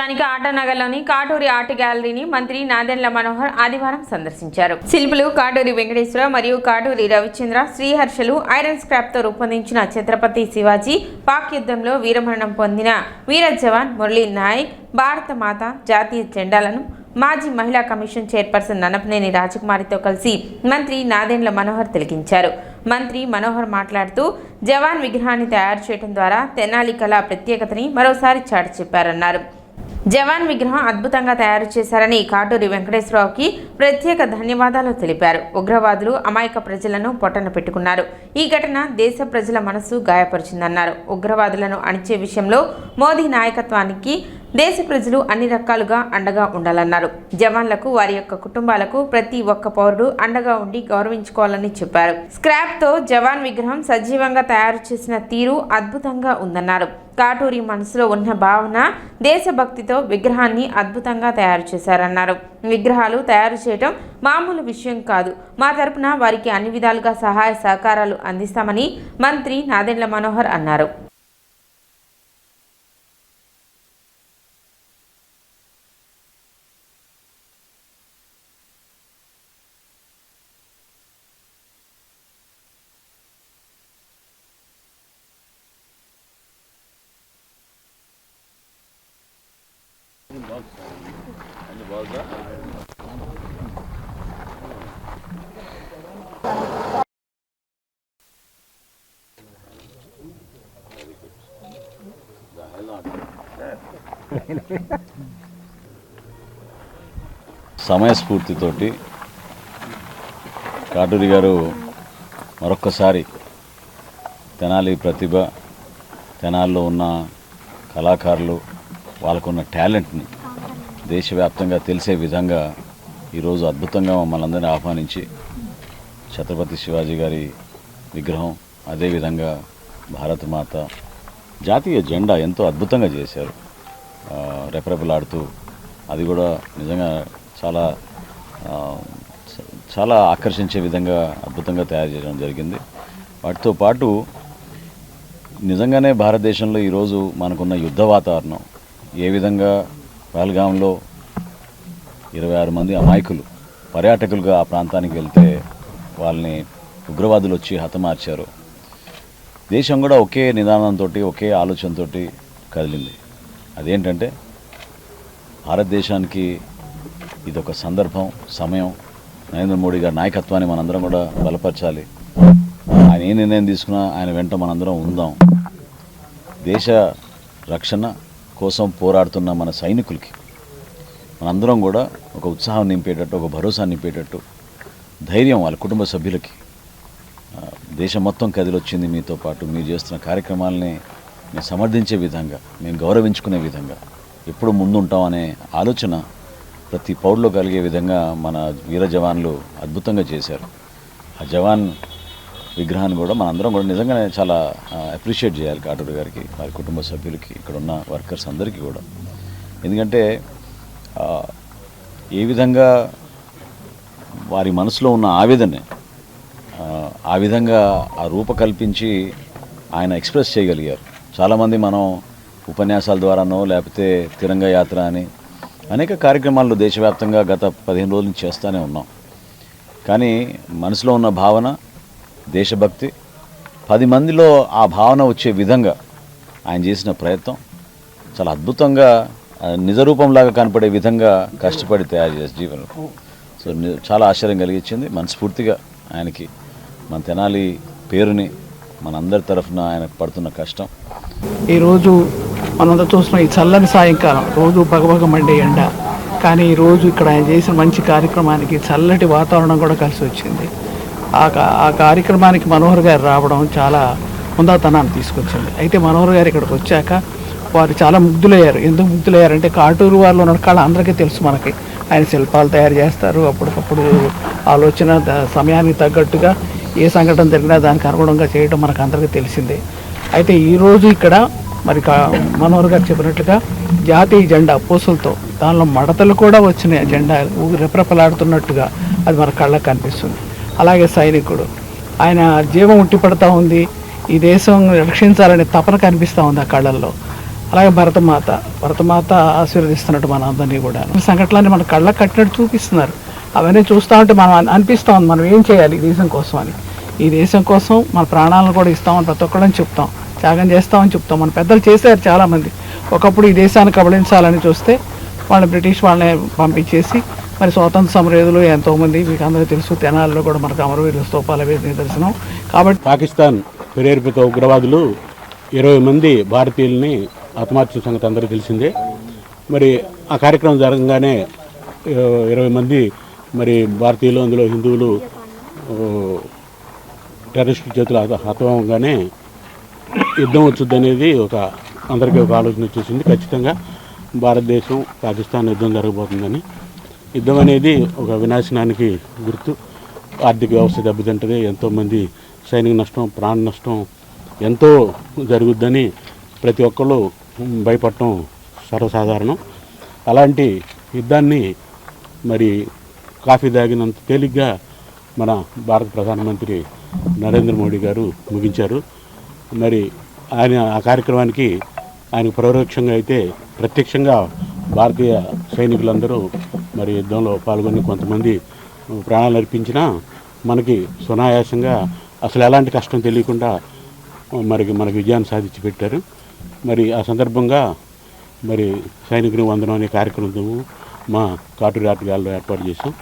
స్థానిక ఆటనగర్లోని కాటూరి ఆర్ట్ గ్యాలరీని మంత్రి నాదెండ్ల మనోహర్ ఆదివారం సందర్శించారు. శిల్పులు కాటూరి వెంకటేశ్వర మరియు కాటూరి రవిచంద్ర శ్రీహర్షలు ఐరన్ స్క్రాప్తో రూపొందించిన ఛత్రపతి శివాజీ పాక్ యుద్ధంలో వీరమరణం పొందిన వీర జవాన్ మురళీ నాయక్ భారత మాత జాతీయ జెండాలను మాజీ మహిళా కమిషన్ చైర్పర్సన్ ననపనేని రాజకుమారితో కలిసి మంత్రి నాదెండ్ల మనోహర్ తిలకించారు. మంత్రి మనోహర్ మాట్లాడుతూ జవాన్ విగ్రహాన్ని తయారు చేయడం ద్వారా తెనాలి కళ ప్రత్యేకతని మరోసారి చాటి చెప్పారన్నారు జవాన్ విగ్రహం అద్భుతంగా తయారు చేశారని కాటూరి వెంకటేశ్వరరావుకి ప్రత్యేక ధన్యవాదాలు తెలిపారు. ఉగ్రవాదులు అమాయక ప్రజలను పొట్టన పెట్టుకున్నారు. ఈ ఘటన దేశ ప్రజల మనసు గాయపరిచిందన్నారు. ఉగ్రవాదులను అణిచే విషయంలో మోదీ నాయకత్వానికి దేశ ప్రజలు అన్ని రకాలుగా అండగా ఉండాలన్నారు. జవాన్లకు వారి యొక్క కుటుంబాలకు ప్రతి ఒక్క పౌరుడు అండగా ఉండి గౌరవించుకోవాలని చెప్పారు. స్క్రాప్తో జవాన్ విగ్రహం సజీవంగా తయారు చేసిన తీరు అద్భుతంగా ఉందన్నారు. కాటూరి మనసులో ఉన్న భావన దేశభక్తితో విగ్రహాన్ని అద్భుతంగా తయారు చేశారన్నారు. విగ్రహాలు తయారు చేయడం మామూలు విషయం కాదు. మా తరపున వారికి అన్ని విధాలుగా సహాయ సహకారాలు అందిస్తామని మంత్రి నాదెండ్ల మనోహర్ అన్నారు. సమయస్ఫూర్తితోటి కాటూరి గారు మరొక్కసారి తెనాలి ప్రతిభ తెనాల్లో ఉన్న కళాకారులు వాళ్ళకున్న టాలెంట్ని దేశవ్యాప్తంగా తెలిసే విధంగా ఈరోజు అద్భుతంగా మమ్మల్ని అందరినీ ఆహ్వానించి ఛత్రపతి శివాజీ గారి విగ్రహం అదేవిధంగా భారతమాత జాతీయ జెండా ఎంతో అద్భుతంగా చేశారు. రెపరెపలాడుతూ అది కూడా నిజంగా చాలా చాలా ఆకర్షించే విధంగా అద్భుతంగా తయారు చేయడం జరిగింది. వాటితో పాటు నిజంగానే భారతదేశంలో ఈరోజు మనకున్న యుద్ధ వాతావరణం ఏ విధంగా పహల్గాంలో ఇరవై ఆరు మంది అమాయకులు. పర్యాటకులుగా ఆ ప్రాంతానికి వెళ్తే వాళ్ళని ఉగ్రవాదులు వచ్చి హతమార్చారు. దేశం కూడా ఒకే నిదానంతో ఒకే ఆలోచనతో కదిలింది. అదేంటంటే భారతదేశానికి ఇది ఒక సందర్భం సమయం. నరేంద్ర మోడీ గారి నాయకత్వాన్ని మనందరం కూడా బలపరచాలి. ఆయన ఏ నిర్ణయం తీసుకున్నా ఆయన వెంట మనందరం ఉందాం. దేశ రక్షణ కోసం పోరాడుతున్న మన సైనికులకి మనందరం కూడా ఒక ఉత్సాహం నింపేటట్టు ఒక భరోసా నింపేటట్టు ధైర్యం వాళ్ళ కుటుంబ సభ్యులకి. దేశం మొత్తం కదిలొచ్చింది మీతో పాటు. మీరు చేస్తున్న కార్యక్రమాలని మేము సమర్థించే విధంగా మేము గౌరవించుకునే విధంగా ఎప్పుడు ముందుంటామనే ఆలోచన ప్రతి పౌరులో కలిగే విధంగా మన వీర జవాన్లు అద్భుతంగా చేశారు. ఆ జవాన్ విగ్రహాన్ని కూడా మనందరం కూడా నిజంగానే చాలా అప్రిషియేట్ చేయాలి. కాటూరు గారికి వారి కుటుంబ సభ్యులకి ఇక్కడ ఉన్న వర్కర్స్ అందరికీ కూడా. ఎందుకంటే ఏ విధంగా వారి మనసులో ఉన్న ఆవేదన ఆ, విధంగా ఆ రూపకల్పించి ఆయన ఎక్స్ప్రెస్ చేయగలిగారు. చాలామంది మనం ఉపన్యాసాల ద్వారానో లేకపోతే తిరంగ యాత్ర అని అనేక కార్యక్రమాలు దేశవ్యాప్తంగా గత పదిహేను రోజుల నుంచి చేస్తూనే ఉన్నాం. కానీ మనసులో ఉన్న భావన దేశభక్తి పది మందిలో ఆ భావన వచ్చే విధంగా ఆయన చేసిన ప్రయత్నం చాలా అద్భుతంగా నిజరూపంలాగా నిజ రూపంలాగా కనపడే విధంగా కష్టపడి తయారు చేసి జీవనం. సో చాలా ఆశ్చర్యం కలిగించింది. మనస్ఫూర్తిగా ఆయనకి మన తెనాలి పేరుని మనందరి తరఫున ఆయనకు పడుతున్న కష్టం. ఈరోజు మనందరూ చూస్తున్నాం ఈ చల్లని సాయంకాలం రోజు పగపగ మండే ఎండ. కానీ ఈరోజు ఇక్కడ ఆయన చేసిన మంచి కార్యక్రమానికి చల్లటి వాతావరణం కూడా కలిసి వచ్చింది. ఆ కా- ఆ కార్యక్రమానికి మనోహర్ గారు రావడం చాలా హుందాతనాన్ని తీసుకొచ్చింది. అయితే మనోహర్ గారు ఇక్కడికి వచ్చాక వారు చాలా ముగ్ధులయ్యారు. ఎందుకు ముగ్ధులయ్యారంటే కాటూరు వాళ్ళు ఉన్న కళ అందరికీ తెలుసు మనకి. ఆయన శిల్పాలు తయారు చేస్తారు. అప్పటికప్పుడు ఆలోచన సమయానికి తగ్గట్టుగా ఏ సంఘటన జరిగినా దానికి అనుగుణంగా చేయడం మనకు అందరికీ తెలిసిందే. అయితే ఈరోజు ఇక్కడ మరి కా- మనోహర్ గారు చెప్పినట్లుగా జాతీయ జెండా పూసలతో దానిలో మడతలు కూడా వచ్చినాయి. జెండా ఊగి రెపరెపలాడుతున్నట్టుగా అది మన కళ్ళకు కనిపిస్తుంది. అలాగే సైనికుడు. ఆయన జీవం ఉట్టిపడతా ఉంది. ఈ దేశం రక్షించాలనే తపన కనిపిస్తూ ఉంది ఆ కళ్ళల్లో. అలాగే భరతమాత. భరతమాత ఆశీర్వదిస్తున్నట్టు మన అందరినీ కూడా సంఘటనలన్నీ మన కళ్ళకు కట్టినట్టు చూపిస్తున్నారు. అవన్నీ చూస్తూ ఉంటే మనం అనిపిస్తూ అనిపిస్తా ఉంది. మనం ఏం చేయాలి ఈ దేశం కోసం అని. ఈ దేశం కోసం మన ప్రాణాలను కూడా ఇస్తామని ప్రతి ఒక్కళ్ళని చెప్తాం. త్యాగం చేస్తామని చెప్తాం. మన పెద్దలు చేశారు చాలామంది. ఒకప్పుడు ఈ దేశాన్ని కబళించాలని చూస్తే వాళ్ళు బ్రిటిష్ వాళ్ళని పంపించేసి మరి స్వాతంత్ర సమరయోధులు ఎంతోమంది మీకు అందరూ తెలుసు తెనాలిలో కూడా మనకు అమరవీరుల స్తూపాల మీద నిదర్శనం. కాబట్టి పాకిస్తాన్ ప్రేరేపిత ఉగ్రవాదులు ఇరవై మంది భారతీయుల్ని ఆత్మహత్య సంగతి అందరికీ తెలిసిందే. మరి ఆ కార్యక్రమం జరగగానే ఇరవై మంది మరి భారతీయులు అందులో హిందువులు ఆ, టెర్రరిస్టు చేతులు హతవంగానే యుద్ధం వచ్చుద్ది అనేది ఒక అందరికీ ఒక ఆలోచన వచ్చేసింది. ఖచ్చితంగా భారతదేశం పాకిస్తాన్ యుద్ధం జరగబోతుందని. యుద్ధం అనేది ఒక వినాశనానికి గుర్తు. ఆర్థిక వ్యవస్థ దెబ్బతింటుంది. ఎంతోమంది సైనిక నష్టం ప్రాణ నష్టం ఎంతో జరుగుద్దని ప్రతి ఒక్కళ్ళు భయపడటం సర్వసాధారణం. అలాంటి యుద్ధాన్ని మరి కాఫీ తాగినంత తేలిగ్గా మన భారత ప్రధానమంత్రి నరేంద్ర మోడీ గారు ముగించారు. మరి ఆయన ఆ కార్యక్రమానికి ఆయన పరోక్షంగా అయితే ప్రత్యక్షంగా భారతీయ సైనికులందరూ మరి యుద్ధంలో పాల్గొని కొంతమంది ప్రాణాలు అర్పించినా మనకి సునాయాసంగా అసలు ఎలాంటి కష్టం తెలియకుండా మరి మనకి విజయాన్ని సాధించి పెట్టారు మరి ఆ సందర్భంగా మరి సైనికుని వందనం అనే కార్యక్రమం మా కాటూరి గాల్లో ఏర్పాటు చేసాం